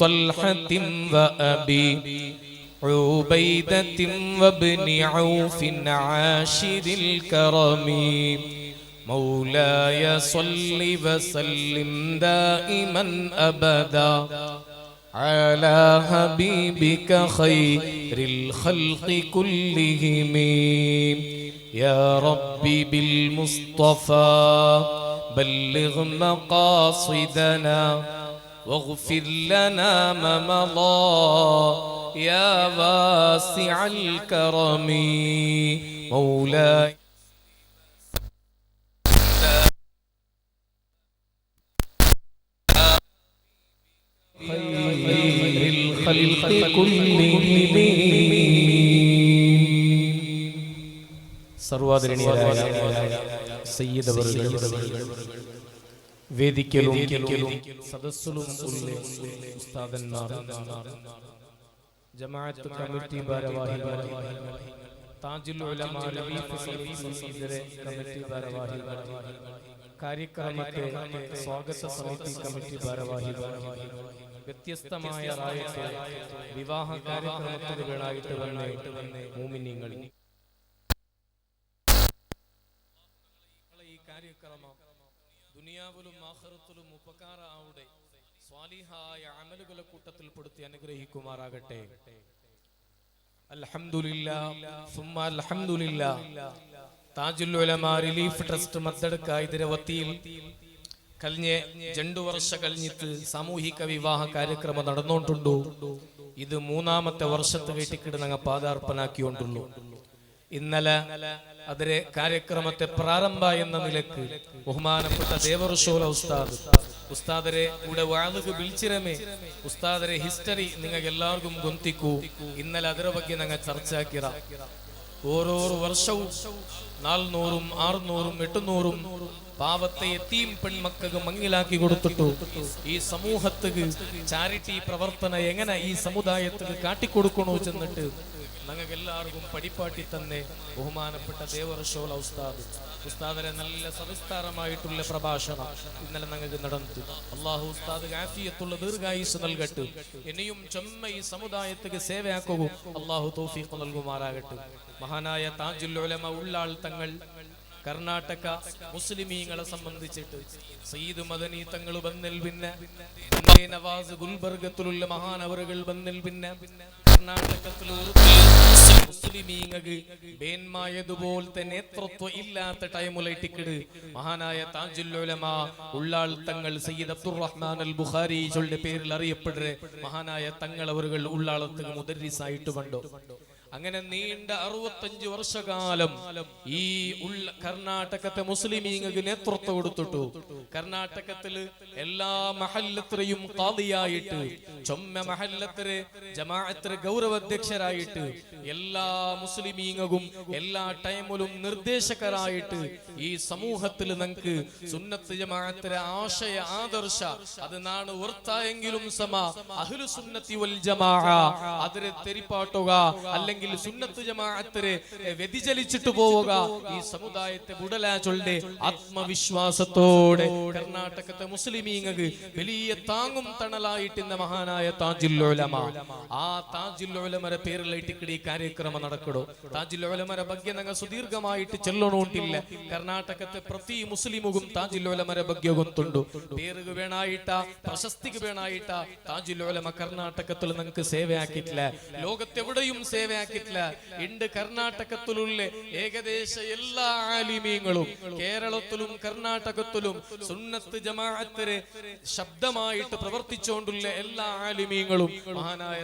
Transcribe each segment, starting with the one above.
طلحة وأبي عبيدة وابن عوف عاشر الكرم. مولاي صل وسلم دائما أبدا على حبيبك خير الخلق كلهم. يا ربي بالمصطفى بلغ مقاصدنا واغفر لنا ما مضى يا واسع الكرم مولاي خير الخلق كلهم സർവാദരണീയരായ സയ്യിദ് അവറുകൾ വേദിക്കലും സദസ്സിലും ഉള്ള ഉസ്താദന്മാർ. ജമാഅത്ത് കമ്മിറ്റി ഭാരവാഹികൾ. താജുൽ ഉലമ റബീഫ് സലഫി കമ്മിറ്റി ഭാരവാഹികൾ. കാര്യക്രമത്തെ സ്വാഗത സമിതി കമ്മിറ്റി ഭാരവാഹികൾ. വ്യത്യസ്തമായ റായത്തെ വിവാഹ കാര്യക്രമത്തിന് വേണായിട്ട് മൂമിനിങ്ങൾ ഈ കാര്യക്രമം ദുനിയാവിലും ആഹ്റത്തിലും ഉപകാരാവുടെ സ്വാലിഹായ അമലുകളെ കൂട്ടത്തിൽ പെടുത്തി അനുഗ്രഹിക്കുമാറാകട്ടെ. റിലീഫ് ട്രസ്റ്റ് മദ്ദടുക്ക ഇതിരവത്തിയിൽ കഴിഞ്ഞ രണ്ടു വർഷ കഴിഞ്ഞിട്ട് സാമൂഹിക വിവാഹ കാര്യക്രമം നടന്നുകൊണ്ടുണ്ടു. ഇത് മൂന്നാമത്തെ വർഷത്ത് വീട്ടിക്കിട് ഞങ്ങൾ പാതാർപ്പനാക്കിക്കൊണ്ടുള്ളൂ ഇന്നലെ അതിരെ കാര്യക്രമത്തെ പ്രാരംഭ എന്ന നിലക്ക് ബഹുമാനപ്പെട്ട ദേവർഷോല ഉസ്താദ് ഉസ്താദരെ ഇവിടെ വാളുക വിളിച്ചിരമേ ഉസ്താദരെ ഹിസ്റ്ററി നിങ്ങൾക്ക് എല്ലാവർക്കും ഗൊന്തിക്കൂ ഇന്നലെ അതിരെ ಬಗ್ಗೆ ഞങ്ങൾ ചർച്ചയാക്കിറ ഓരോരോ വർഷവും നാൽനൂറും ആറുനൂറും എട്ടുനൂറും പാവത്തെ എത്തിയും പെൺമക്കൾക്ക് മങ്ങിലാക്കി കൊടുത്തിട്ടു ഈ സമൂഹത്തിന് ചാരിറ്റി പ്രവർത്തന എങ്ങനെ ഈ സമുദായത്തിന് കാട്ടിക്കൊടുക്കണോ ചെന്നിട്ട് ഞങ്ങൾക്ക് എല്ലാവർക്കും പടിപ്പാട്ടി തന്നെ ബഹുമാനപ്പെട്ട ദേവർഷോല ഉസ്താദ്. ഉസ്താദിനെ നല്ല സവിസ്താരമായിട്ടുള്ള പ്രഭാഷണം ഇന്നലെ ഞങ്ങൾക്ക് നടന്നു. അള്ളാഹു ഉസ്താദ് ആഫിയത്തുള്ള ദീർഘായുസ് നൽകട്ടെ. ഇനിയും ചൊമ്മ ഈ സമുദായത്തിന് സേവയാക്കൂ അള്ളാഹു തോഫീഖ് നൽകുമാറാകട്ടെ. മഹാനായ താജുൽ ഉലമ ഉള്ളാൾ തങ്ങൾ കർണാടക മുസ്ലിമീങ്ങളെ സംബന്ധിച്ചിട്ട് സയ്യിദ് മദനി തങ്ങൾ ബന്നിൽ പിന്നെ നവാസ് ഗുൽബർഗത്തിലുള്ള മഹാനവറുകൾ ബന്നിൽ പിന്നെ നേതൃത്വം ഇല്ലാത്ത ടൈമുലൈറ്റിക്കിട് മഹാനായ ഉലമ ഉള്ളാൾ തങ്ങൾ സയ്യിദ് അബ്ദുറഹ്മാൻ അൽ പേരിൽ അറിയപ്പെടുന്ന മഹാനായ തങ്ങൾ മുദരിസായിട്ട് കണ്ടു അങ്ങനെ നീണ്ട അറുപത്തഞ്ച് വർഷകാലം ഈ ഉള്ള കർണാടകത്തെ മുസ്ലിമീങ്ങൾക്ക് നേതൃത്വം കൊടുത്തിട്ടു. കർണാടകത്തിൽ എല്ലാ മഹല്ലത്തിലെയും കാതിയായിട്ട് ചൊമ്മ മഹല്ലത്തിലെ ജമാഅത്തിലെ ഗൗരവാധ്യക്ഷരായിട്ട് എല്ലാ മുസ്ലിമീങ്ങകും എല്ലാ ടൈമിലും നിർദ്ദേശകരായിട്ട് ഈ സമൂഹത്തിൽ നമുക്ക് സുന്നത്ത് ജമാഅത്തിലെ ആശയ ആദർശ അത് നാണ് ഉർത്തായെങ്കിലും സമ അഹ്ലു സുന്നത്തി വൽ ജമാഅ അതിരെ തെരിപ്പാട്ടുക അല്ലെങ്കിൽ സുന്നത്ത് ജമാഅത്തിരെ വ്യതിചലിച്ചിട്ട് പോവുക ഈ സമുദായത്തെ ബുടലാ ചൊല്ലെ ആത്മവിശ്വാസത്തോടെ കർണാടകത്തെ മുസ്ലിമീങ്ങൾക്ക് വലിയ താങ്ങും തണലായിട്ട് ഇന്ന മഹാനായ താജുൽ ഉലമ ആ താജുൽ ഉലമരെ പേരിലായിട്ട് ഈ കാര്യക്രമം നടക്കടോ താജുൽ ഉലമരെ ಬಗ್ಗೆ ഞങ്ങൾ സുദീർഘമായിട്ട് ചെല്ലണോണ്ടില്ല കർണാടകത്തെ പ്രതി മുസ്ലിമുകും താജുൽ ഉലമരെ ಬಗ್ಗೆ ಗೊತ್ತುಂಡು പേരുക വേണായിട്ട പ്രശസ്തിക്ക് വേണായിട്ട താജുൽ ഉലമ കർണാടകത്തിൽ നിങ്ങൾക്ക് സേവയാക്കിയിട്ടില്ല ലോകത്തെവിടെയും സേവയാക്കിയിട്ടില്ല ഉണ്ട് കർണാടകത്തിലുള്ള ഏകദേശ എല്ലാ ആലിമീങ്ങളും കേരളത്തിലും കർണാടകത്തിലും സുന്നത്ത് ജമാഅത്തിന് ശബ്ദമായിട്ട് പ്രവർത്തിച്ചുകൊണ്ടുള്ള എല്ലാ ആലിമീങ്ങളും മഹാനായ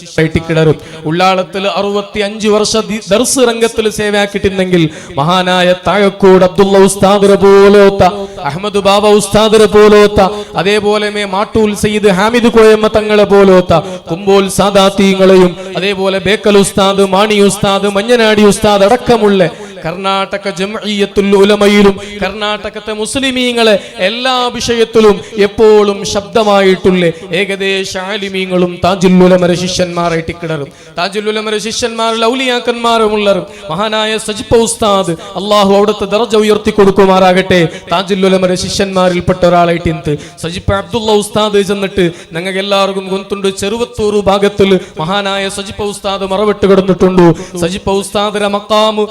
ശിഷ്യായിട്ട് കിടരും ഉള്ളാളത്തിൽ അറുപത്തി അഞ്ച് വർഷ ദർസ് രംഗത്തിൽ സേവയാക്കിയിട്ടുണ്ടെങ്കിൽ മഹാനായ താഴക്കോട് അബ്ദുള്ള ഉസ്താദിനെ പോലോത്ത അഹമ്മദ് ബാബ ഉസ്താദിനെ പോലോത്ത അതേപോലെ മേ മാട്ടൂൽ സയ്യിദ് ഹാമിദ് കോയമ്മ തങ്ങളെ പോലോത്ത കുമ്പോൽ സാദാത്തീങ്ങളെയും അതേപോലെ ബേക്കൽ ഉസ്താദ് മാണി ഉസ്താദ് മഞ്ഞനാടി ഉസ്താദ് അടക്കമുള്ള കർണാടക ജംഇയ്യത്തുൽ ഉലമയിലും കർണാടകത്തെ മുസ്ലിമീങ്ങളെ എല്ലാ വിഷയത്തിലും എപ്പോഴും ശബ്ദമായിട്ടുള്ള ഏകദേശ ആലിമീങ്ങളും താജുല്ലുലമര ഉലമര ശിഷ്യന്മാരായിട്ട് കിടറും താജുൽ ഉലമര ശിഷ്യന്മാരിൽ ഔലിയാക്കന്മാരുമുള്ളറും മഹാനായ സജിപ്പ ഉസ്താദ് അള്ളാഹു അവിടുത്തെ ദർജ ഉയർത്തി കൊടുക്കുമാറാകട്ടെ. താജുല്ലുലമര ശിഷ്യന്മാരിൽ ശിഷ്യന്മാരിൽപ്പെട്ട ഒരാളായിട്ട് എന്ത്? സജിപ്പ അബ്ദുള്ള ഉസ്താദ് ചെന്നിട്ട് ഞങ്ങൾക്ക് എല്ലാവർക്കും കൊന്തുണ്ട് ചെറുവത്തൂർ ഭാഗത്തിൽ മഹാനായ സജിപ്പ ഉസ്താദ് മറവിട്ട് കിടന്നിട്ടുണ്ട്. സജിപ്പ ഉസ്താദിന്റെ മക്കാമ്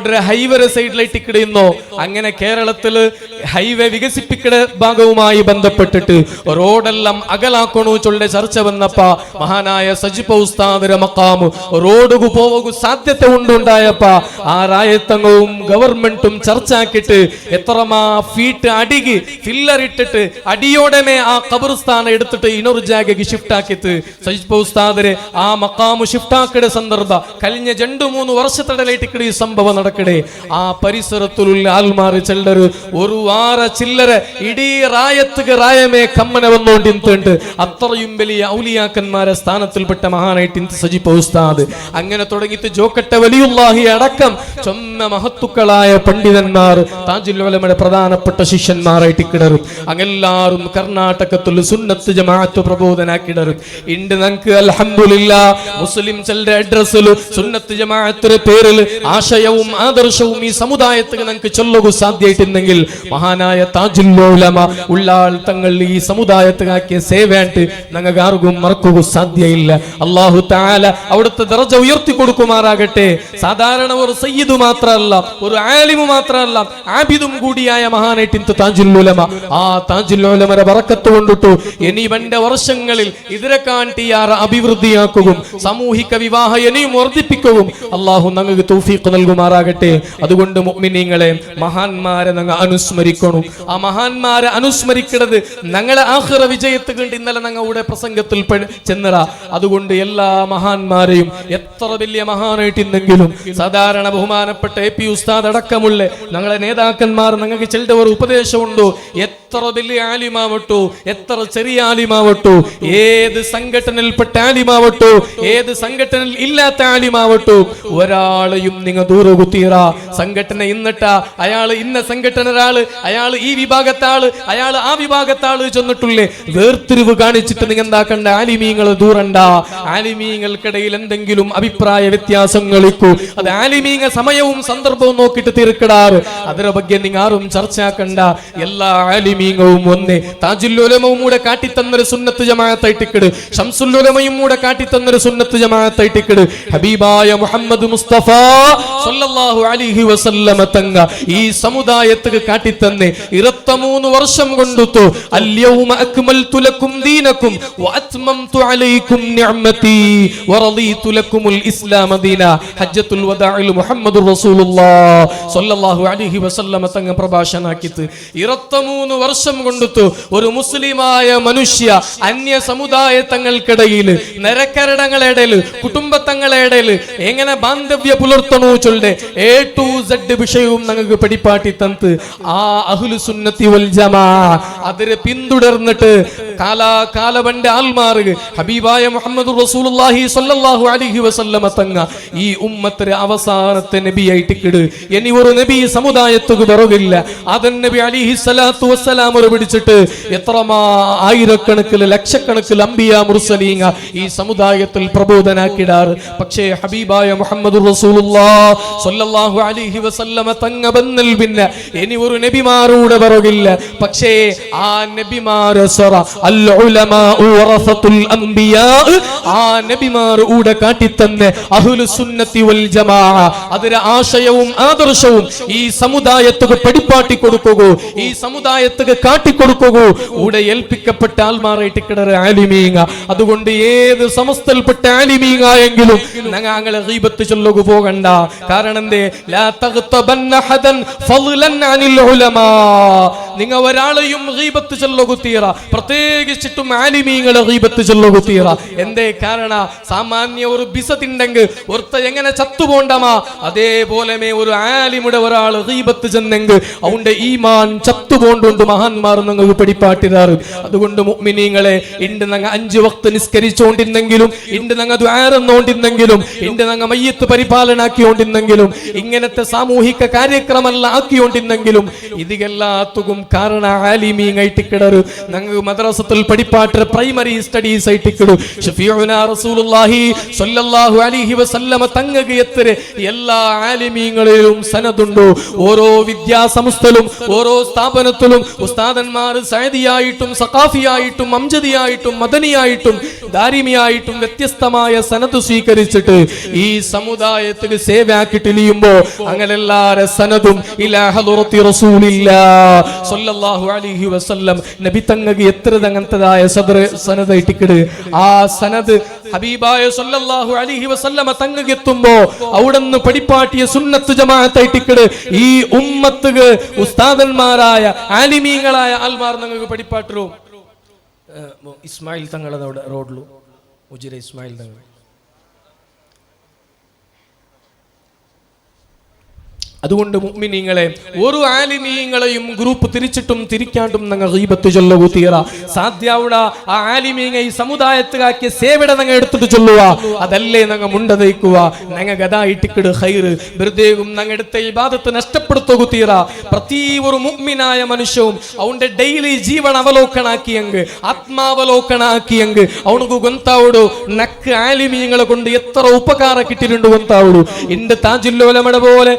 റോഡിലെ ഹൈവേ സൈഡിലായിട്ട് കിടയുന്നോ അങ്ങനെ കേരളത്തിൽ ഹൈവേ വികസിപ്പിക്കട ഭാഗവുമായി ബന്ധപ്പെട്ടിട്ട് റോഡെല്ലാം അകലാക്കണു ചൊല്ലെ ചർച്ച വന്നപ്പ മഹാനായ സജിപ്പ ഉസ്താദിര മക്കാമു റോഡുകു പോവകു സാധ്യത ഉണ്ടുണ്ടായപ്പ ആ രായത്തങ്ങവും ഗവൺമെന്റും ചർച്ചാക്കിട്ട് എത്രമാ ഫീറ്റ് അടികി ഫില്ലർ ഇട്ടിട്ട് അടിയോടനെ ആ കബർസ്ഥാനം എടുത്തിട്ട് ഇനൊരു ജാഗയ്ക്ക് ഷിഫ്റ്റ് ആക്കിത്ത് സജിപ്പ ഉസ്താദിരെ ആ മക്കാമു ഷിഫ്റ്റ് ആക്കിയ സന്ദർഭ കഴിഞ്ഞ രണ്ടു മൂന്ന് വർഷത്തിടയിലേട്ടിക്കടി ഈ സംഭവം നടക്കടേ ആ പരിസരത്തിലുള്ള ആൽമാറ് ചെല്ലർ ഒരു വാര ചില്ലര ഇടീ റായത്തുക റായമേ കമ്മന വന്നോണ്ടിന്തുണ്ട് അത്രയും വലിയ ഔലിയാക്കന്മാരെ സ്ഥാനത്തിൽപ്പെട്ട മഹാനായിട്ട് ഇന്ത് സജിപ്പ ഉസ്താദ്. അങ്ങനെ തുടങ്ങിയിട്ട് ജോക്കട്ട വലിയുല്ലാഹി അടക്കം ചൊന്ന മഹത്തുക്കളായ പണ്ഡിതന്മാർ താജുൽ ഉലമയുടെ പ്രധാനപ്പെട്ട ശിഷ്യന്മാരായിട്ട് കിടറും അങ്ങെല്ലാരും കർണാടകത്തിൽ സുന്നത്ത് ജമാഅത്ത് പ്രബോധനാക്കിടറും ഇണ്ട് നമുക്ക് അൽഹംദുലില്ലാ മുസ്ലിം ചെല്ലുടെ അഡ്രസ്സിൽ സുന്നത്ത് ജമാഅത്തിന്റെ പേരിൽ ആശയവും ആദർശവും ഈ സമുദായത്തിന് നമുക്ക് ചൊല്ലുക സാധ്യമായിട്ടുണ്ടെങ്കിൽ മഹാനായ താജുൽ ഉലമ ഉള്ളാൾ തങ്ങൾ ഈ സമുദായത്തിനാക്കിയ സേവയായിട്ട് ഞങ്ങൾക്ക് ആർക്കും മറക്കുക സാധ്യയില്ല. അള്ളാഹു താല അവിടുത്തെ ദർജ ഉയർത്തി കൊടുക്കുമാറാകട്ടെ. സാധാരണ ഒരു സയ്യിദ് മാത്രമല്ല ഒരു ആലിമു മാത്രമല്ല ആബിദും കൂടിയായ മഹാനായിട്ട് ഇന്ന് ഉലമ. ആ താജുൽ ഉലമരെ വറക്കത്ത് കൊണ്ടിട്ടു. ഇനി വന്റെ വർഷങ്ങളിൽ ഇതിനെ കാണ്ടിയാറ് അഭിവൃദ്ധിയാക്കുകയും സാമൂഹിക വിവാഹ ഇനിയും വർദ്ധിപ്പിക്കുകയും അള്ളാഹു ഞങ്ങൾക്ക് തൗഫീഖ് നൽകുമാറാകട്ടെ. അതുകൊണ്ട് മുഅ്മിനീങ്ങളെ മഹാന്മാരെ ഞങ്ങൾ അനുസ്മരിക്കണം. ആ മഹാന്മാരെ അനുസ്മരിക്കുന്നത് ഞങ്ങളെ ആഹ്റ വിജയത്തെ കണ്ട് ഇന്നലെ ഞങ്ങളുടെ പ്രസംഗത്തിൽ ചെന്നട അതുകൊണ്ട് എല്ലാ മഹാന്മാരെയും എത്ര വലിയ മഹാനായിട്ടുണ്ടെങ്കിലും സാധാരണ ബഹുമാനപ്പെട്ട എ പി ഉസ്താദ് അടക്കമുള്ള ഞങ്ങളെ നേതാക്കന്മാർ ഞങ്ങൾക്ക് ചെല്ലുന്ന ഒരു ഉപദേശമുണ്ടോ? എത്ര വലിയ ആലിമാവട്ടോ? എത്ര ചെറിയ ആലിമാവട്ടോ? ഏത് സംഘടനയിൽപ്പെട്ട ആലിമാവട്ടോ? ഏത് സംഘടനയിൽ ഇല്ലാത്ത ആലിമാവട്ടോ? ഒരാളെയും നിങ്ങൾ ദൂരെ ബഷീറ സംഘടന ഇന്നിട്ട. അയാൾ ഇന്ന സംഘടന ഒരാൾ അയാൾ ഈ വിഭാഗത്താൾ അയാൾ ആ വിഭാഗത്താൾ ചെന്നിട്ടുള്ളേ. വേർതിരിവ് കാണിച്ചിട്ട് നിങ്ങൾ എന്താക്കണ്ട ആലിമീങ്ങൾ ദൂരണ്ട. ആലിമീങ്ങൾക്കിടയിൽ എന്തെങ്കിലും അഭിപ്രായ വ്യത്യാസം കളിക്കൂ. അത് ആലിമീങ്ങ സമയവും സന്ദർഭവും നോക്കിയിട്ട് തീർക്കിടാറ് അതിനെ ഭാഗ്യം നിങ്ങൾ ആരും ചർച്ചയാക്കണ്ട എല്ലാ ആലിമീങ്ങവും ഒന്നേ താജുല്ലോലമവും കൂടെ കാട്ടിത്തന്നൊരു സുന്നത്ത് ജമാഅത്തായിട്ടിക്കിട് ഉലമയും കൂടെ കാട്ടിത്തന്നൊരു സുന്നത്ത് ജമാഅത്തായിട്ടിക്കിട് ഹബീബായ മുഹമ്മദ് മുസ്തഫ സല്ലല്ലാഹു അലൈഹി വസല്ലമ തങ്ങ ഈ സമുദായത്തിന് കാട്ടിത്തന്നെ ഇരുപത്തിമൂന്ന് വർഷം കൊണ്ടുത്തു. അല്യൗമ അക്മൽതു ലക്കും ദീനക്കും വഅത്മംതു അലൈക്കും നിഅമതി വറദീതു ലക്കുമുൽ ഇസ്ലാമ ദീന. ഹജ്ജത്തുൽ വദാഇൽ മുഹമ്മദുർ റസൂലുള്ളാഹ് സല്ലല്ലാഹു അലൈഹി വസല്ലമ തങ്ങ പ്രഭാഷണാക്കിത്ത് ഇരുപത്തിമൂന്ന് വർഷം കൊണ്ടുത്തു. ഒരു മുസ്ലിമായ മനുഷ്യ അന്യ സമുദായ തങ്ങൾക്കിടയിൽ നരക്കരടങ്ങളിടയിൽ കുടുംബത്തങ്ങളിടയിൽ എങ്ങനെ ബാന്ധവ്യ പുലർത്തണോ ചൊല്ലെ എ ടു സെഡ് വിഷയവും ഞങ്ങൾക്ക് പിടിപ്പാട്ടി തന്ത് ആ അഹ്ലു സുന്നത്തി വൽ ജമാ അതിനെ പിന്തുടർന്നിട്ട് കാലാകാലവന്റെ ആൽമാറുക ഹബീബായ മുഹമ്മദ് റസൂലുള്ളാഹി സ്വല്ലല്ലാഹു അലൈഹി വസല്ലമ തങ്ങ ഈ ഉമ്മത്തിലെ അവസാനത്തെ നബിയായിട്ട് കിട്. ഇനി ഒരു നബി സമുദായത്തുക്ക് പിറവില്ല അതൻ നബി അലിഹി സ്വലാത്തു വസ്സലാം ഒരു പിടിച്ചിട്ട് എത്രമാ ആയിരക്കണക്കിൽ ലക്ഷക്കണക്കിൽ അമ്പിയ മുർസലീങ്ങ ഈ സമുദായത്തിൽ പ്രബോധനാക്കിടാറ് പക്ഷേ ഹബീബായ മുഹമ്മദ് റസൂലുള്ളാഹി സ്വല്ലല്ലാഹു അലൈഹി വസല്ലമ തങ്ങ ബന്നൽ പിന്നെ ഇനി ഒരു നബിമാരൂടെ പിറകില്ല പക്ഷേ ആ നബിമാരെ സറ ആ നബിമാർ ഊടെ കാട്ടിത്തന്നെ അഹ്ലു സുന്നത്തി വൽ ജമാ അതിലെ ആശയവും ആദർശവും ഈ സമുദായത്തുക പഠിപ്പാട്ടി കൊടുക്കുകയോ ഈ സമുദായത്തുക കാട്ടിക്കൊടുക്കുകയോ ഊടെ ഏൽപ്പിക്കപ്പെട്ട ആൽമാറായിട്ട് കിടറ് ആലിമീങ്ങ. അതുകൊണ്ട് ഏത് സമസ്തൽപ്പെട്ട ആലിമീങ്ങ എങ്കിലും ഞങ്ങളെ അങ്ങനെ ചൊല്ലുക പോകണ്ട. കാരണം എന്തേ? ലാ തഗ്തബന്ന ഹദൻ ഫളലൻ അനിൽ ഉലമാ. നിങ്ങ ഒരാളെയും റീബത്ത് ചെല്ലുകുത്തീറ. പ്രത്യേകിച്ചിട്ടും ആലിമീങ്ങളെ റീബത്ത് ചെല്ലുകുത്തീറ. എന്തേ കാരണ? സാമാന്യ ഒരു ബിസ ബിസത്തിണ്ടെങ്കിൽ ഒരുത്ത എങ്ങനെ ചത്തുപോണ്ടമാ? അതേപോലെ ഒരു ആലിമുടെ ഒരാൾ റീബത്ത് ചെന്നെങ്കിൽ അവന്റെ ഈമാൻ ചത്തുപോണ്ടുണ്ട് മഹാന്മാർ നിങ്ങൾക്ക് പിടിപ്പാട്ടിതാറ് അതുകൊണ്ട് മുഅ്മിനീങ്ങളെ ഇണ്ട് നങ്ങ അഞ്ചു വക്ത് നിസ്കരിച്ചുകൊണ്ടിരുന്നെങ്കിലും ഇണ്ട് നങ്ങ ദ്വാരന്നോണ്ടിരുന്നെങ്കിലും ഇണ്ട് നങ്ങ മയ്യത്ത് പരിപാലനാക്കിയോണ്ടിരുന്നെങ്കിലും ഇങ്ങനത്തെ സാമൂഹിക കാര്യക്രമല്ല ആക്കിയോണ്ടിരുന്നെങ്കിലും ഇതിಗೆല്ലാത്തും കാരണ ആലിമീങ്ങായിട്ട് കിടരു. ഞങ്ങൾക്ക് മദ്രസത്തിൽ പഠിപ്പാട്ട് പ്രൈമറി സ്റ്റഡീസ് ആയിട്ട് കിടു. ഷഫീഉന റസൂലുള്ളാഹി സ്വല്ലല്ലാഹു അലൈഹി വസല്ലമ തങ്ങക്ക് എത്ര എല്ലാ ആലിമീങ്ങളിലും സനതുണ്ടോ. ഓരോ വിദ്യാസംസ്ഥലും ഓരോ സ്ഥാപനത്തിലും ഉസ്താദന്മാർ സൈദിയായിട്ടും സഖാഫിയായിട്ടും അംജദിയായിട്ടും മദനിയായിട്ടും ദാരിമിയായിട്ടും വ്യത്യസ്തമായ സനത് സ്വീകരിച്ചിട്ട് ഈ സമുദായത്തിന് സേവയാക്കിട്ടിലിയുമ്പോ അങ്ങനെ എല്ലാരെ സനതും ഇലാ ഹദറത്തി റസൂലില്ലാ. സ്വല്ലല്ലാഹു അലൈഹി വസല്ലം നബി തങ്ങക്ക് എത്ര അങ്ങനത്തതായ സദർ സനത് ഇട്ടിക്കിട്. ആ സനത് ഹബീബായ സല്ലല്ലാഹു അലൈഹി വസല്ലമ തങ്ങക്ക് എത്തുമ്പോ അവിടുന്ന് പഠിപ്പാട്ടിയ സുന്നത്ത് ജമാഅത്തായിട്ടിക്കിട് ഈ ഉമ്മത്തുക ഉസ്താദന്മാരായ ആലിമീങ്ങളായ ആൽമാർ നിങ്ങൾക്ക് പഠിപ്പാട്ടു ഇസ്മായിൽ തങ്ങളെ റോഡിലു ഉജിര ഇസ്മായിൽ തങ്ങൾ അതുകൊണ്ട് മുഅ്മിനീങ്ങളെ ഒരു ആലിമീങ്ങളെയും ഗ്രൂപ്പ് തിരിച്ചിട്ടും തിരിക്കാണ്ടും ഞങ്ങൾ ഗീബത്ത് ചൊല്ലവു തീറ. സാധ്യാവുട ആ ആലിമീങ്ങ ഈ സമുദായത്തിലാക്കിയ സേവയുടെ ഞങ്ങൾ എടുത്തിട്ട് ചൊല്ലുക അതല്ലേ ഞങ്ങൾ മുണ്ടതയ്ക്കുക ഞങ്ങൾ ഗതായിട്ടിക്കിട് ഹൈറ് വെറുതെയും ഞങ്ങൾ എടുത്ത ഇബാദത്ത് നഷ്ടപ്പെടുത്തുക തീറ. പ്രതി ഒരു മുഅ്മിനായ മനുഷ്യവും അവന്റെ ഡെയിലി ജീവൻ അവലോകനാക്കിയെങ്ക് ആത്മാവലോകനാക്കിയെങ്ക് അവനക്ക് ഗൊന്താവുಡು നക്ക് ആലിമീങ്ങളെ കൊണ്ട് എത്ര ഉപകാര കിട്ടിയിട്ടുണ്ട് ഗൊന്താവുಡು എന്റെ താജുല്ലോലമട പോലെ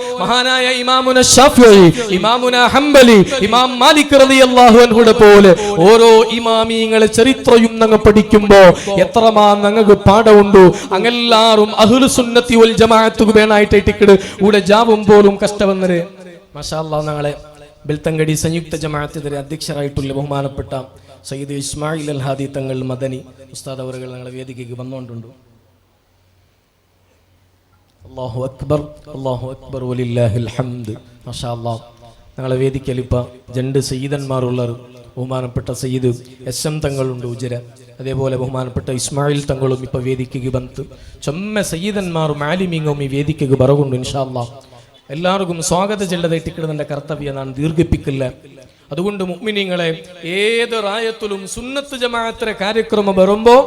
മഹാനായ ഇമാമുന ഷാഫിഈ ഇമാമുന ഹംബലി ഇമാം മാലിക് റളിയല്ലാഹു അൻഹുടെ പോലെ ഓരോ ഇമാമീങ്ങളെ ചരിത്രയും ഞങ്ങൾ പഠിക്കുമ്പോൾ എത്രമാ ഞങ്ങൾക്ക് പാഠമുണ്ട് അങ്ങെല്ലാരും അഹ്ലു സുന്നത്തി വൽ ജമാഅത്തുക്ക് വേണായിട്ട് ഇട്ടിക്കട് ഇവിടെ ജാവും പോലും കഷ്ടവന്നരെ മാഷാ അല്ലാഹ് ഞങ്ങളെ ബെൽത്തങ്കടി സംയുക്ത ജമാഅത്തിന്റെ അധ്യക്ഷരായിട്ടുള്ള ബഹുമാനപ്പെട്ട സയ്യിദ് ഇസ്മായിൽ അൽ ഹാദി തങ്ങൾ മദനി ഉസ്താദ് അവറുകൾ ഞങ്ങളെ വേദികയ്ക്ക് വന്നുകൊണ്ടുണ്ട്. അള്ളാഹു അക്ബർ അള്ളാഹു അക്ബർ ഹംദ് മാഷാ ഞങ്ങളെ വേദിക്കലിപ്പ രണ്ട് സയ്യിദന്മാരുള്ളർ ബഹുമാനപ്പെട്ട സയ്യിദ് എസ് എം തങ്ങളുണ്ട് ഉജര അതേപോലെ ബഹുമാനപ്പെട്ട ഇസ്മായിൽ തങ്ങളും ഇപ്പൊ വേദിക്കുക ബന്ത് ചൊമ്മ സയ്യിദന്മാരും ആലിമീങ്ങും ഈ വേദിക്കുക പറകുണ്ട് ഇൻഷാ എല്ലാവർക്കും സ്വാഗത കിടന്നെ കർത്തവ്യം ഞാൻ ദീർഘിപ്പിക്കില്ല അതുകൊണ്ട് മുഗ്മിനിങ്ങളെ ഏത് റായത്തിലും സുന്നത്ത് ജമാഅത്തിലെ കാര്യക്രമം വരുമ്പോൾ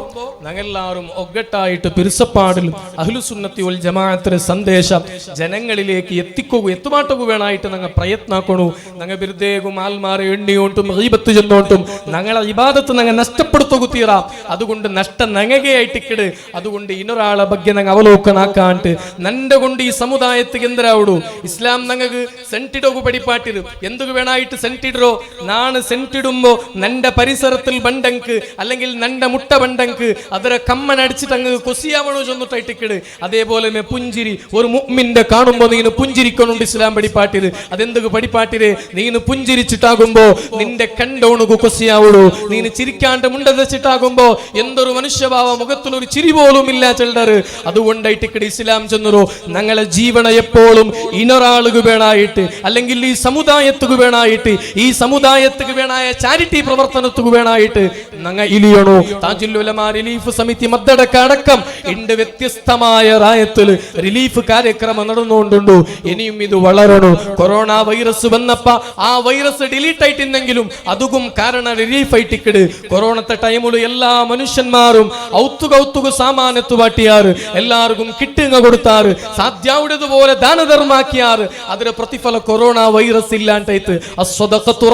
ഞങ്ങളെല്ലാവരും ഒഗട്ടായിട്ട് പെരുസപ്പാടിലും അഹ്ലു സുന്നത്തി ഉൽ ജമാഅത്തിലെ സന്ദേശം ജനങ്ങളിലേക്ക് എത്തിക്കൂ എത്തുമാട്ടു വേണമായിട്ട് ഞങ്ങൾ പ്രയത്നാക്കണു. ഞങ്ങൾ വെറുതേകും ആൽമാരെ എണ്ണിയോട്ടും റീബത്ത് ചെന്നോട്ടും ഞങ്ങളെ ഇബാദത്ത് ഞങ്ങൾ നഷ്ടപ്പെടുത്തു തീറാം അതുകൊണ്ട് നഷ്ടം ഞങ്ങകയായിട്ടിക്കിട് അതുകൊണ്ട് ഇനൊരാളെ ഭാഗ്യം ഞങ്ങൾ അവലോകനാക്കാണ്ട് നന്റെ കൊണ്ട് ഈ സമുദായത്തിക്ക് എന്തരാവിടൂ ഇസ്ലാം ഞങ്ങൾക്ക് സെന്റിഡോ പഠിപ്പാട്ടിരു എന്തൊക്കെ വേണമായിട്ട് സെന്റിഡറോ നാണ് സെന്റിടുമ്പോ നന്റെ പരിസരത്തിൽ ബണ്ടങ്ക് അല്ലെങ്കിൽ നന്റെ മുട്ട ബണ്ടങ്ക് അതൊരു കമ്മൻ അടിച്ചിട്ട് അങ്ങ് കൊസിയാവണോ ചെന്നിട്ടായിട്ടിക്കട് അതേപോലെ പുഞ്ചിരി ഒരു മുമ്മിന്റെ കാണുമ്പോൾ നീന് പുഞ്ചിരിക്കണുണ്ട് ഇസ്ലാം പഠിപ്പാട്ടിര് അതെന്ത് പഠിപ്പാട്ടിര് നീന് പുഞ്ചിരിച്ചിട്ടാകുമ്പോ നിന്റെ കണ്ടോണു കൊസിയാവുള്ളൂ. നീന് ചിരിക്കാണ്ട് മുണ്ടതച്ചിട്ടാകുമ്പോ എന്തൊരു മനുഷ്യഭാവ മുഖത്തിലൊരു ചിരി പോലും ഇല്ല ചെല്ലർ അതുകൊണ്ടായിട്ടിക്കട് ഇസ്ലാം ചെന്നറോ ഞങ്ങളെ ജീവന എപ്പോഴും ഇനൊരാളുക വേണായിട്ട് അല്ലെങ്കിൽ ഈ സമുദായത്തുക വേണായിട്ട് ഈ സമുദായത്തുക്ക് വേണായ ചാരിറ്റി പ്രവർത്തനത്തിന് വേണായിട്ട് നങ്ങ ഇലിയണോ. താജുല്ലുലമാ റിലീഫ് സമിതി മദ്ദടക്ക അടക്കം ഇണ്ട് വ്യത്യസ്തമായ റായത്തിൽ റിലീഫ് കാര്യക്രമം നടന്നുകൊണ്ടുണ്ടു. ഇനിയും ഇത് വളരണോ. കൊറോണ വൈറസ് വന്നപ്പ ആ വൈറസ് ഡിലീറ്റ് ആയിട്ടിന്നെങ്കിലും അതുകും കാരണ റിലീഫ് ആയിട്ടിക്കിട്. കൊറോണത്തെ ടൈമിൽ എല്ലാ മനുഷ്യന്മാരും ഔത്തുക ഔത്തുക സാമാനത്തു പാട്ടിയാറ് എല്ലാവർക്കും കിട്ടുക കൊടുത്താറ്. സാധ്യാവുടേതുപോലെ ദാനധർമാക്കിയാറ്. അതിന് പ്രതിഫല കൊറോണ വൈറസ് ഇല്ലാണ്ടായിട്ട്. ബലാ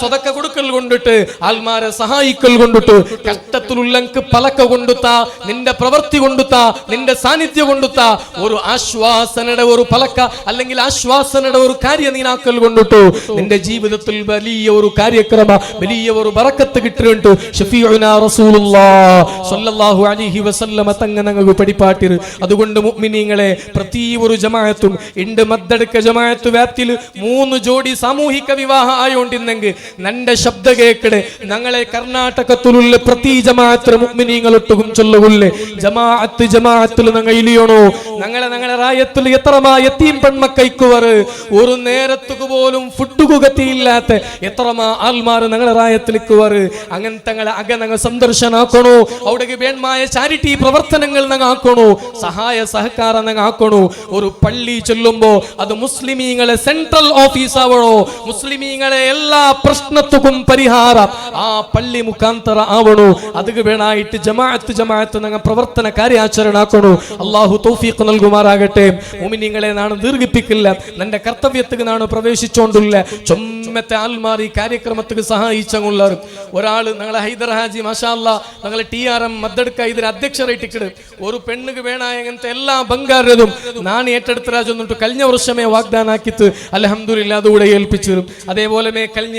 സ്വതക്ക കൊടുക്കൽ കൊണ്ടിട്ട് ആൽമാരെ സഹായിക്കൽ കൊണ്ടിട്ട് കഷ്ടത്തിലുള്ളങ്ക് പലക്ക കൊണ്ടുത്ത നിന്റെ പ്രവൃത്തി കൊണ്ടുത്ത നിന്റെ സാന്നിധ്യം കൊണ്ടുത്ത ഒരു ആശ്വാസനയുടെ ഒരു പലക്ക അല്ലെങ്കിൽ ആശ്വാസനയുടെ ഒരു കാര്യം നീനാക്കൽ കൊണ്ടിട്ടു. നിന്റെ ജീവിതത്തിൽ വലിയ ഒരു കാര്യക്രമ വലിയ ഒരു ബറക്കത്ത് റസൂലുള്ളാഹ് സ്വല്ലല്ലാഹു അലൈഹി വസല്ലമ തങ്ങ ഞങ്ങൾക്ക് അതുകൊണ്ട് മുഅ്മിനീങ്ങളെ പ്രതി ഒരു ജമാഅത്തും ഇണ്ട് മദ്ദടുക്ക ജമാഅത്ത് വ്യാപ്തിയിൽ മൂന്ന് ജോഡി സാമൂഹിക വിവാഹ ആയോണ്ടിന്നെങ്കിൽ നന്റെ ശബ്ദ കേക്കട് ഞങ്ങളെ കർണാടകത്തിലുള്ള പ്രതി ജമാഅത്ത് മുഅ്മിനീങ്ങൾ ഒട്ടുകും ചൊല്ലുകൊള്ളെ ജമാഅത്ത് ജമാഅത്തിൽ ഞങ്ങൾ ഇലിയണോ? ഞങ്ങളെ ഞങ്ങളെ റായത്തിൽ എത്രമായ തീം പെൺമക്കൈക്കുവർ ഒരു നേരത്തുക്ക് പോലും ഫുഡുകു ഗതിയില്ലാത്ത എത്രമാ ആൾമാർ ഞങ്ങളെ റായത്തിലേക്കുവർ? അങ്ങനത്തെ അക ഞങ്ങൾ സന്ദർശനാക്കണോ? അവിടെ വേണ്മായ ചാരിറ്റി പ്രവർത്തനങ്ങൾ ഞങ്ങൾ ആക്കണോ? സഹായ സഹകാരം ഞങ്ങൾ ആക്കണോ? ഒരു പള്ളി ചൊല്ലുമ്പോ അത് മുസ്ലിമീങ്ങളെ സെൻട്രൽ ഓഫീസ് ആവണോ? മുസ്ലിമീങ്ങളെ എല്ലാ പ്രശ്നത്തുക്കും പരിഹാര. ആ പള്ളി മുഖാന്തര ആവണു. അത് വേണായിട്ട് ജമാഅത്ത് ജമാഅത്ത് ഞങ്ങൾ പ്രവർത്തന കാര്യാചരണാക്കണു. അള്ളാഹു തൗഫീഖ് നൽകുമാറാകട്ടെ. മുമിനിങ്ങളെ നാണ് ദീർഘിപ്പിക്കില്ല. നിന്റെ കർത്തവ്യത്തിന് നാണ് പ്രവേശിച്ചോണ്ടുള്ള ചൊമ്മത്തെ ആൽമാർ ഈ കാര്യക്രമത്തിന് സഹായിച്ചുള്ളവർ ഒരാൾ ഞങ്ങളെ ഹൈദർ ഹാജി മഷാല്ല ഞങ്ങളെ ടി ആർ എം മദ്ദടുക്ക ഇതിന് അധ്യക്ഷരായിട്ടിക്കട് ഒരു പെണ്ണുക്ക് വേണ അങ്ങനത്തെ എല്ലാ ബംഗാരതും നാണ് ഏറ്റെടുത്ത രാജൊന്നിട്ട് കഴിഞ്ഞ വർഷമേ വാഗ്ദാനാക്കിത്ത്. അലഹമ്മദില്ല അതുകൂടെ ഏൽപ്പിച്ചിരും അതേപോലെ കഴിഞ്ഞ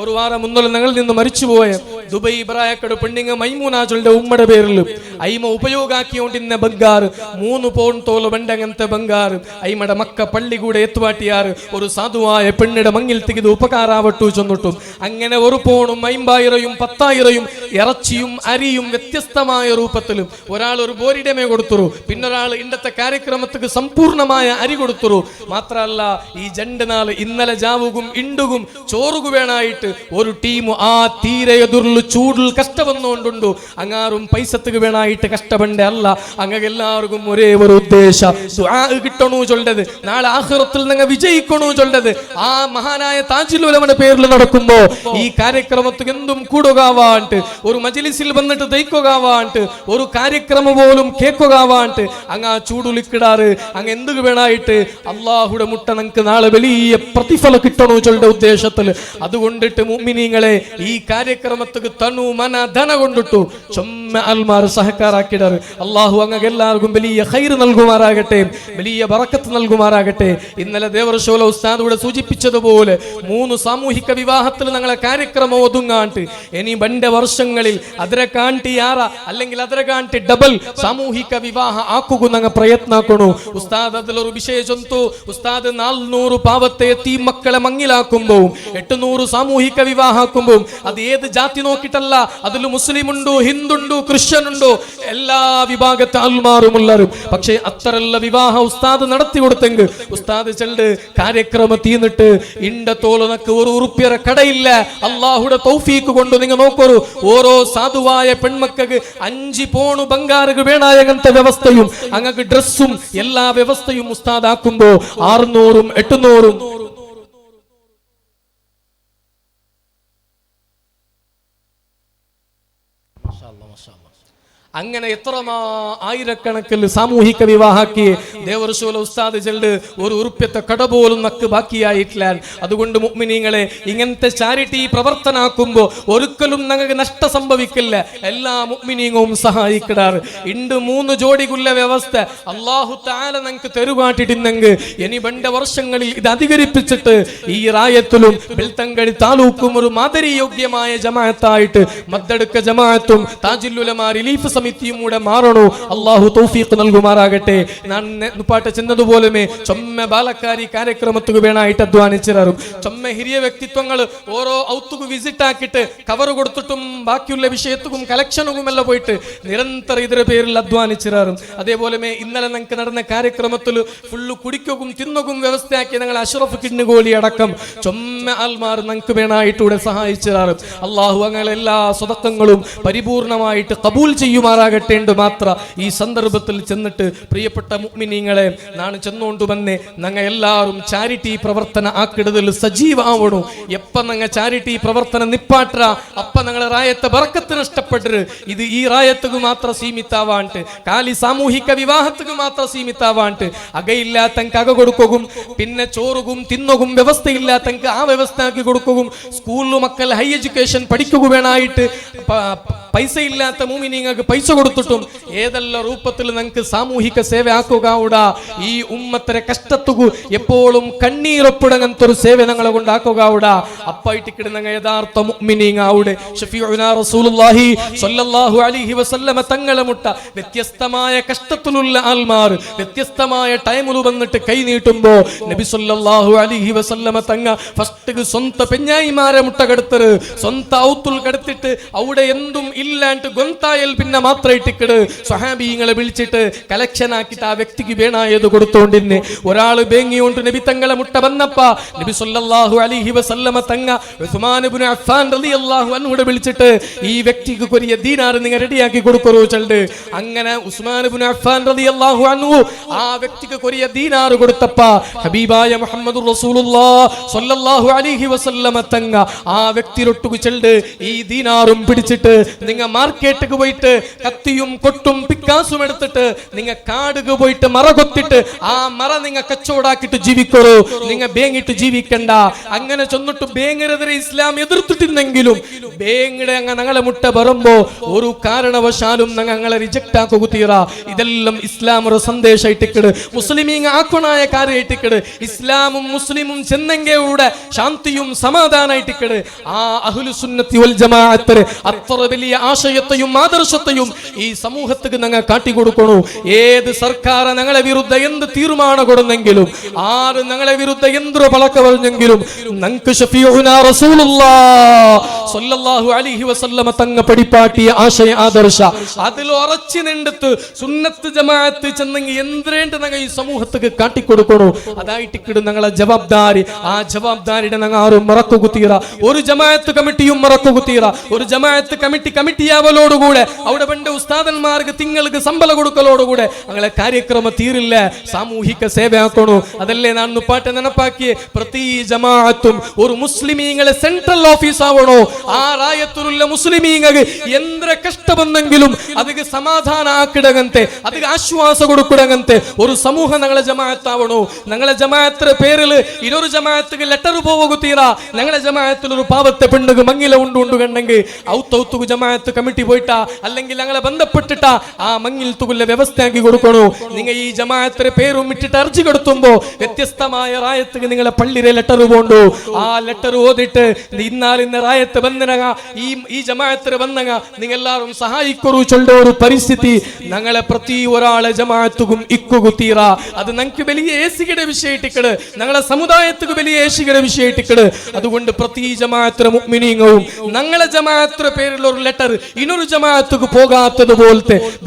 ഒരു വാരം മുന്നോളം ഞങ്ങളിൽ നിന്ന് മരിച്ചുപോയ ദുബൈ ഇബ്രായക്കട് പെണ്ണിങ്ങ മൈമൂനാജുളുടെ ഉമ്മയുടെ പേരിൽ അയിമ ഉപയോഗാക്കിയോണ്ടിന്ന ബംഗാർ മൂന്ന് പോൺ തോൽ ബണ്ടങ്ങനത്തെ ബംഗാർ. അയിമയുടെ മക്ക പള്ളി കൂടെ എത്തുവാട്ടിയാർ ഒരു സാധുവായ പെണ്ണിടെ മങ്ങിൽ തികിത് ഉപകാരാവട്ടു ചെന്നിട്ടും. അങ്ങനെ ഒരു പോണും അയിമ്പായിരയും പത്തായിരയും ഇറച്ചിയും അരിയും വ്യത്യസ്തമായ രൂപത്തിലും ഒരാൾ ഒരു ബോരിടമേ കൊടുത്തുറു. പിന്നൊരാൾ ഇന്നത്തെ കാര്യക്രമത്തിക്ക് സമ്പൂർണമായ അരി കൊടുത്തുറു. മാത്രമല്ല ഈ ജണ്ട് നാൾ ഇന്നലെ ജാവുകും ഇണ്ടുകും ചോറുകു വേണായിട്ട് ഒരു ടീം ആ തീരെ എതിർലു ചൂടിൽ കഷ്ടവന്നുകൊണ്ടുണ്ടു അങ്ങാറും പൈസത്തുക്ക് വേണായിട്ട് കഷ്ടപ്പെടേ അല്ല. അങ്ങ എല്ലാവർക്കും ഒരേ ഒരു ഉദ്ദേശം. കിട്ടണു ചൊല്ലത് നാളെ ആഹ്റത്തിൽ നിങ്ങൾ വിജയിക്കണു ചൊല്ലത് ആ മഹാനായ താജുലുലമയുടെ പേരിൽ നടക്കുമ്പോ ഈ കാര്യക്രമത്തിൽ എന്തും കൂടുകാവാണ്ട് ഒരു മജിലിസിൽ വന്നിട്ട് ദയിക്കുകവാണ്ട് ഒരു കാര്യക്രമം പോലും കേൾക്കുകവാണ്ട് അങ്ങ് ആ ചൂടുലിക്കിടാറ് അങ്ങ് എന്ത് വേണായിട്ട് അള്ളാഹുടെ മുട്ട നമുക്ക് നാളെ വലിയ പ്രതിഫലം കിട്ടണോ ചൊല്ലുടെ ഉദ്ദേശത്തിൽ. അതുകൊണ്ടിട്ട് മുമ്മിനിങ്ങളെ ഈ കാര്യക്രമത്തിൽ തണു മന ധന കൊണ്ടിട്ടു. ചൊമ്മ അൽമാർ സഹക്കാരാക്കിയിടാറ് അള്ളാഹു അങ്ങ് എല്ലാവർക്കും വലിയ ഹൈർ നൽകുമാറാകട്ടെ വലിയ വറക്കത്ത് നൽകുമാറാകട്ടെ. ഇന്നലെ ദേവർഷോല ഉസ്താദൂടെ സൂചിപ്പിച്ചതുപോലെ മൂന്ന് സാമൂഹിക വിവാഹത്തിൽ ഞങ്ങളെ കാര്യക്രമം ഒതുങ്ങാണ്ട് ഇനി ബണ്ട വർഷങ്ങളിൽ അതിരക്കാണ്ടി ആറ അല്ലെങ്കിൽ അതിരക്കാണ്ടി ഡബിൾ സാമൂഹിക വിവാഹ ആക്കുക ഞങ്ങൾ പ്രയത്നാക്കണു. ഉസ്താദ് ഒരു വിശേഷന്തു ഉസ്താദ് നാൽനൂറ് പാവത്തെ തീ മക്കളെ മങ്ങിലാക്കുമ്പോൾ എട്ടുനൂറ് സാമൂഹിക വിവാഹാക്കുമ്പോൾ അത് ഏത് ജാതി നോക്കിയിട്ടല്ല അതിൽ മുസ്ലിം ഉണ്ടോ ഹിന്ദുണ്ടോ ക്രിസ്ത്യൻ ഉണ്ടോ എല്ലാ വിഭാഗത്തെ ആൽമാറുമുള്ളവരും പക്ഷേ അത്തരല്ല വിവാഹ ഉസ്താദ് നടത്തി കൊടുത്തെങ്കിൽ ഉസ്താദ് ചെണ്ട് കാര്യക്രമ തീന്നിട്ട് ഇണ്ട തോലനക്ക് ഒരു ഉറുപ്പിയറ കടയില്ല. അള്ളാഹുടെ തൗഫീക്ക് കൊണ്ട് നിങ്ങൾ നോക്കൊരു ഓരോ സാധുവായ പെൺമക്കൾക്ക് അഞ്ചി പോണു ബംഗാറുകൾ വേണായ അങ്ങനത്തെ വ്യവസ്ഥയും. അങ്ങക്ക് ഡ്രസ്സും എല്ലാ വ്യവസ്ഥയും ഉസ്താദാക്കുമ്പോ ആറുന്നൂറും എട്ടുന്നൂറും അങ്ങനെ എത്രമാ ആയിരക്കണക്കിൽ സാമൂഹിക വിവാഹാക്കി ദേവർശോല ഉസ്താദ് ചെല്ല് ഒരു ഉറുപ്പ്യത്തെ കട പോലും നക്ക് ബാക്കിയായിട്ടില്ല. അതുകൊണ്ട് മുഗ്മിനീങ്ങളെ ഇങ്ങനത്തെ ചാരിറ്റി പ്രവർത്തനാക്കുമ്പോൾ ഒരിക്കലും ഞങ്ങൾക്ക് നഷ്ടം സംഭവിക്കില്ല. എല്ലാ മുഗ്മിനീങ്ങവും സഹായിക്കിടാറ് ഇണ്ട് മൂന്ന് ജോഡികുള്ള വ്യവസ്ഥ അള്ളാഹു താല ഞങ്ങൾക്ക് തെരുവാട്ടിട്ടുണ്ടെങ്കിൽ ഇനി വേണ്ട വർഷങ്ങളിൽ ഇത് അധികരിപ്പിച്ചിട്ട് ഈ റായത്തിലും ബെൽത്തങ്കടി താലൂക്കും ഒരു മാതരിയോഗ്യമായ ജമാഅത്തായിട്ട് മദ്ദടുക്ക ജമാഅത്തും താജുല്ലുലമാ റിലീഫ് സമിതിയും കൂടെ മാറണോ. അള്ളാഹു തൗഫീഖ് നൽകുമാറാകട്ടെ. ഞാൻ നുപ്പാട്ട ചെന്നതുപോലെ ചൊമ്മ ബാലക്കാരി കാര്യക്രമത്തുക്ക് വേണായിട്ട് അധ്വാനിച്ചിറും ചൊമ്മ ഹിരിയ വ്യക്തിത്വങ്ങൾ ഓരോ ഔത്തുക്ക് വിസിറ്റ് ആക്കിയിട്ട് കവർ കൊടുത്തിട്ടും ബാക്കിയുള്ള വിഷയത്തുക്കും കലക്ഷനുക്കും എല്ലാം പോയിട്ട് നിരന്തരം ഇതിന്റെ പേരിൽ അധ്വാനിച്ചിറും അതേപോലെ ഇന്നലെ ഞങ്ങൾക്ക് നടന്ന കാര്യക്രമത്തിൽ ഫുള്ള് കുടിക്കും തിന്നുകും വ്യവസ്ഥയാക്കി ഞങ്ങൾ അഷ്റഫ് കിണ്ണുകോലി അടക്കം ചൊമ്മ ആൽമാർ ഞങ്ങൾക്ക് ഇവിടെ സഹായിച്ചിരാറും അള്ളാഹു അങ്ങനെ എല്ലാ സ്വതക്കങ്ങളും പരിപൂർണമായിട്ട് കബൂൽ ചെയ്യുമാറാകട്ടെ എന്ന് മാത്ര ഈ സന്ദർഭത്തിൽ ചെന്നിട്ട് പ്രിയപ്പെട്ട മുഗ്മിനിങ്ങളെ നാണ് ചെന്നുകൊണ്ട് വന്നേ ഞങ്ങൾ എല്ലാവരും ചാരിറ്റി പ്രവർത്തന ആക്കിടതിൽ സജീവാവണു. എപ്പ ഞങ്ങൾ ചാരിറ്റി പ്രവർത്തന നിപ്പാട്ട അപ്പ ഞങ്ങളെ റായത്തെ ബറക്കത്ത് നഷ്ടപ്പെട്ടത് ഇത് ഈ റായത്തുക്ക് മാത്രം സീമിത്താവാണ്ട്. കാലി സാമൂഹിക വിവാഹത്തുക്ക് മാത്രം സീമിത്താവാണ്ട്. അകയില്ലാത്തങ്ക് അക കൊടുക്കും പിന്നെ ചോറുകും തിന്നുകും വ്യവസ്ഥയില്ലാത്തങ്ക് ആ വ്യവസ്ഥ ആക്കി കൊടുക്കും. സ്കൂളിൽ മക്കൾ ഹൈ എഡ്യൂക്കേഷൻ പഠിക്കുക വേണായിട്ട് പൈസ ഇല്ലാത്ത മൂമിനിങ്ങൾക്ക് പൈസ കൊടുത്തിട്ടും ഏതെല്ലാം രൂപത്തിൽ നിങ്ങൾക്ക് സാമൂഹിക സേവ ആക്കുകയൂട ഈ ഉമ്മത്തരെ കഷ്ടത്തുകു എപ്പോഴും കണ്ണീരൊപ്പിടങ്ങനത്തെ ഒരു സേവനങ്ങളെ കൊണ്ടാക്കുകയൂട അപ്പായിട്ട് കിടന്നങ്ങ് യഥാർത്ഥ മുഅ്മിനീങ്ങ അവിടെ തങ്ങളെ മുട്ട. വ്യത്യസ്തമായ കഷ്ടത്തിലുള്ള ആൾമാർ വ്യത്യസ്തമായ ടൈമിൽ വന്നിട്ട് കൈ നീട്ടുമ്പോ നബി സല്ലല്ലാഹു അലൈഹി വസല്ലമ തങ്ങ ഫസ്റ്റ് സ്വന്ത പെഞ്ഞായിമാരെ മുട്ട കെടുത്തത്. സ്വന്ത ഔത്തുൽ കെടുത്തിട്ട് അവിടെ എന്തും ഇല്ലാണ്ട് ഗൊന്തായൽ പിന്നെ മാത്രം ഇക്കട് സ്വഹാബീങ്ങളെ വിളിച്ചിട്ട് കലക്ഷൻ ആക്കിയിട്ട് ആ വ്യക്തിക്ക് വേണായത് കൊടുത്തോണ്ടിന്നെ. ഒരാൾ ബേങ്ങിയോണ്ട് നബി തങ്ങളെ മുട്ട വന്നപ്പ നബി സല്ലല്ലാഹു അലൈഹി വസല്ലമ തങ്ങ ഉസ്മാൻ ഇബ്നു അഫ്ഫാൻ റളിയല്ലാഹു അൻഹുടെ വിളിച്ചിട്ട് ഈ വ്യക്തിക്ക് കൊരിയ ദീനാർ നിങ്ങൾ റെഡിയാക്കി കൊടുക്കറോ ചൽഡ് അങ്ങനെ ഉസ്മാൻ അഫ്ഫാൻ റളിയല്ലാഹു അൻഹു ആ വ്യക്തിക്ക് കൊരിയ ദീനാർ കൊടുത്തപ്പ ഹബീബായ മുഹമ്മദ് സ്വല്ലല്ലാഹു അലൈഹി വസല്ലമ തങ്ങ ആ വ്യക്തിരൊട്ടുകു ചെൽഡ് ഈ ദീനാറും പിടിച്ചിട്ട് നിങ്ങൾ മാർക്കറ്റിക്ക് പോയിട്ട് കത്തിയും കൊട്ടും പിക്കാസും എടുത്തിട്ട് നിങ്ങൾ കാടുക പോയിട്ട് മറ കൊത്തിട്ട് ആ മറ നിങ്ങൾ കച്ചവടാക്കിട്ട് ജീവിക്കറോ? നിങ്ങൾ ബേങ്ങിട്ട് ജീവിക്കണ്ട. അങ്ങനെ ചെന്നിട്ട് ബേങ്ങരെതിരെ ഇസ്ലാം എതിർത്തിട്ടിരുന്നെങ്കിലും ബേങ്ങടെ അങ്ങ ഞങ്ങളെ മുട്ട വരുമ്പോ ഒരു കാരണവശാലും ഞങ്ങ ഞങ്ങളെ റിജക്റ്റ് ആക്കുകുത്തീറ ഇതെല്ലാം ഇസ്ലാം ഒരു സന്ദേശമായിട്ടിക്കട് മുസ്ലിമീങ് ആക്കണായ കാര്യമായിട്ടിക്കട് ഇസ്ലാമും മുസ്ലിമും ചെന്നെങ്കയുടെ ശാന്തിയും സമാധാനമായിട്ടിക്കട് ആ അഹ്ലു സുന്നത്തി വൽ ജമാഅത്തിന് അത്ര വലിയ ആശയത്തെയും ആദർശത്തെയും ഈ സമൂഹത്തിന് ഞങ്ങൾ കാട്ടിക്കൊടുക്കണു ഏത് സർക്കാർ ഞങ്ങളെ വിരുദ്ധ എന്ത് തീരുമാനം കൊടുന്നെങ്കിലും ആര് ഞങ്ങളെ വിരുദ്ധ എന്തൊരു പളക്ക പറഞ്ഞെങ്കിലും ഞങ്ങൾക്ക് ഷഫീഉനാ സ്വല്ലല്ലാഹു അലൈഹി വസല്ലമ തങ്ങ പടിപ്പാട്ടിയ ആശയ ആദർശ. അതിൽ ഉറച്ചു നിണ്ടെത്ത് സുന്നത്ത് ജമാഅത്ത് ചെന്നെങ്കിൽ എന്തരേണ്ട ഞങ്ങൾ ഈ കാട്ടി കൊടുക്കണോ അതായിട്ട് കിടും ഞങ്ങളെ ജവാബ്ദാരി. ആ ജവാബ്ദാരിയുടെ ഞങ്ങൾ ആരും മറക്കു കുത്തീറ ഒരു ജമാഅത്ത് കമ്മിറ്റിയും മറക്കു കുത്തീറ ഒരു ജമാഅത്ത് കമ്മിറ്റി കമ്മിറ്റിയാവലോടുകൂടെ. അവിടെ പണ്ട് ഉസ്താദന്മാർക്ക് തിങ്ങൾക്ക് ശമ്പളം കൊടുക്കലോടുകൂടെ. ഞങ്ങളെ കാര്യക്രമം തീരില്ല. സാമൂഹിക സേവയാക്കണു. അതല്ലേ ഞാൻ പാട്ട് നനപാക്കി പ്രതി ജമാഅത്തും ഒരു മുസ്ലിമീങ്ങളെ സെൻട്രൽ ഓഫീസ് ആവണോ. ആ റാಯತುಲ್ಲ മുസ്ലിമീങ്ങൾ എന്ത്ര ಕಷ್ಟ അതിക്ക് സമാധാന ಸಮಾಧಾನ അതിക്ക് ആശ്വാസം ആശ്വാസ ഒരു സമൂഹം ഞങ്ങളെ ജമാഅത്താവണോ? ഞങ്ങളെ ജമാഅത്തിന്റെ പേരിൽ ഇനൊരു ജമാഅത്തുക്ക് ലെറ്റർ പോവുകത്തീറ ഞങ്ങളെ ജമാഅത്തിൽ ഒരു പാവത്തെ പെണ്ണുക മങ്ങില ഉണ്ട് ഉണ്ട് കണ്ടെങ്കിൽ ഔത്തൗത്തുക്ക് ജമാഅത്ത് കമ്മിറ്റി പോയിട്ടാ അല്ലെങ്കിൽ ഞങ്ങളെ ബന്ധപ്പെട്ടിട്ടാ ആ മങ്ങിൽ തുകുല്ല വ്യവസ്ഥയാക്കി കൊടുക്കണോ? നിങ്ങൾ ഈ ജമാഅത്തിന്റെ പേരും ഇട്ടിട്ട് അർജി കൊടുത്തുമ്പോ വ്യത്യസ്തമായ റായത്തുക്ക് നിങ്ങളെ പള്ളിയിലെ ലെറ്റർ പോണ്ടോ. ആ ലെറ്റർ ഓതിട്ട് ഇന്നാലിന്ന റായത്ത് ബന്ധനക ഈ ഈ ജമാഅത്തിൽ വന്നങ്ങ നിങ്ങൾ എല്ലാവരും സഹായിക്കൊരു ചൊണ്ട ഒരു പരിസ്ഥിതി. ഞങ്ങളെ പ്രതി ഒരാളെ ജമാഅത്തുകും ഇക്കുകുത്തീറ അത് ഞങ്ങൾക്ക് വലിയ ഏസികയുടെ വിഷയട്ടിക്കട് ഞങ്ങളെ സമുദായത്തുക്ക് വലിയ ഏശികയുടെ വിഷയട്ടിക്കട് അതുകൊണ്ട് പ്രതി ജമാഅത്തിന് മുഅ്മിനീങ്ങും ഞങ്ങളെ ജമാഅത്തിന് പേരിൽ ഒരു ലെറ്റർ ഇനൊരു ജമാഅത്തുക്ക് പോകാത്തത്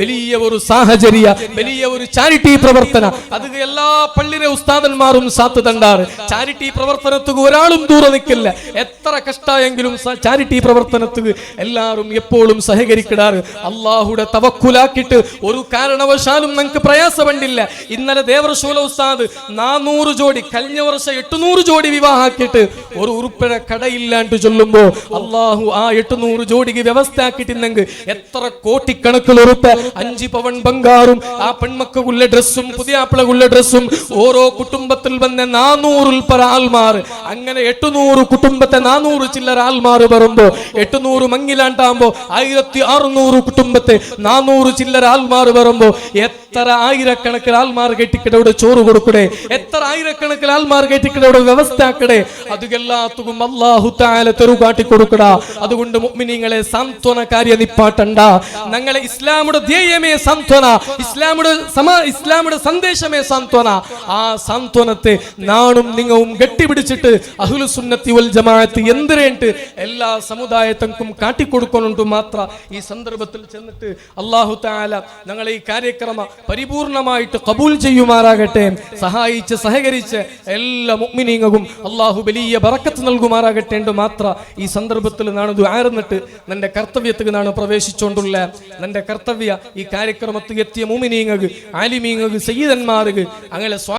വലിയ ഒരു സാഹചര്യ വലിയ ഒരു ചാരിറ്റി പ്രവർത്തന. അത് എല്ലാ പള്ളിയിലെ ഉസ്താദന്മാരും സാത്ത് തണ്ടാറ്. ചാരിറ്റി പ്രവർത്തനത്തുക്ക് ഒരാളും ദൂരെ നിൽക്കില്ല എത്ര കഷ്ടമെങ്കിലും ചാരിറ്റി പ്രവർത്തനം പ്രവർത്തനത്തുക്ക് എല്ലാവരും എപ്പോഴും സഹകരിക്കിടാറ്. അള്ളാഹുടെ തവക്കുലാക്കിട്ട് ഒരു കാരണവശാലും നിങ്ങൾക്ക് പ്രയാസമുണ്ടില്ല ഇന്നലെ ദേവർശൂല ഉസ്താദ് നാനൂറ് ജോഡി കഴിഞ്ഞ വർഷം എട്ടുനൂറ് ജോഡി വിവാഹാക്കിയിട്ട് ഒരു ഉറുപ്പിഴ കടയില്ലാണ്ട് ചൊല്ലുമ്പോൾ അള്ളാഹു ആ എട്ടുനൂറ് ജോഡിക്ക് വ്യവസ്ഥ ആക്കിയിട്ടുണ്ടെങ്കിൽ എത്ര കോട്ടിക്കണക്കിൽ ഉറുപ്പ് അഞ്ച് പവൻ ബംഗാറും ആ പെൺമക്കുള്ള ഡ്രസ്സും പുതിയ ആപ്പിളകുള്ള ഡ്രസ്സും ഓരോ കുടുംബത്തിൽ വന്ന നാനൂറിൽ പല ആൾമാർ അങ്ങനെ എട്ടുനൂറ് കുടുംബത്തെ നാനൂറ് ചില്ലർ ആൾമാർ വരുമ്പോ എട്ടുനൂറ് മങ്ങിലാണ്ടാകുമ്പോ ആയിരത്തി അറുന്നൂറ് കുടുംബത്തെ നാനൂറ് ചില്ലറ ആൾമാർ വരുമ്പോ എത്ര ആയിരക്കണക്കിന് ആൾമാർ കെട്ടിക്കിടവിടെ ചോറ് കൊടുക്കണേ എത്ര ആയിരക്കണക്കിന് ആൾമാർ കെട്ടിക്കിടവിടെ വ്യവസ്ഥ ആക്കണേ അതുകെല്ലാത്തും അള്ളാഹു താല തെരു കാട്ടി കൊടുക്കട. അതുകൊണ്ട് മുഅ്മിനീങ്ങളെ സാന്ത്വന കാര്യ നിപ്പാട്ടണ്ട. ഞങ്ങളെ ഇസ്ലാമുടെ ധ്യേയമേ സാന്ത്വന. ഇസ്ലാമുടെ സമ ഇസ്ലാമുടെ സന്ദേശമേ സാന്ത്വന. ആ സാന്ത്വനത്തെ നാണും നിങ്ങവും കെട്ടിപിടിച്ചിട്ട് അഹ്ലു സുന്നത്തി വൽ ജമാഅത്ത് എന്തിരേണ്ട്? എല്ലാ സമുദായത്തക്കും കാട്ടിക്കൊടുക്കുന്നുണ്ട് മാത്ര. ഈ സന്ദർഭത്തിൽ ചെന്നിട്ട് അള്ളാഹു താല ഞങ്ങളെ ഈ കാര്യക്രമ പരിപൂർണമായിട്ട് കബൂൽ ചെയ്യുമാറാകട്ടെ. സഹായിച്ച് സഹകരിച്ച് എല്ലാ മുഗ്മിനീങ്ങും അള്ളാഹു വലിയ ബറക്കത്ത് നൽകുമാറാകട്ടെ എന്ന് മാത്ര ഈ സന്ദർഭത്തിൽ നാണ് ആയിരുന്നിട്ട് നിന്റെ കർത്തവ്യത്തിൽ നാണ് പ്രവേശിച്ചുകൊണ്ടുള്ള നിന്റെ കർത്തവ്യ ഈ കാര്യക്രമത്തിൽ എത്തിയ മുമിനീങ്ങ് ആലിമീങ്ങ് സയ്യിദന്മാർക്ക് അങ്ങനെ സ്വാ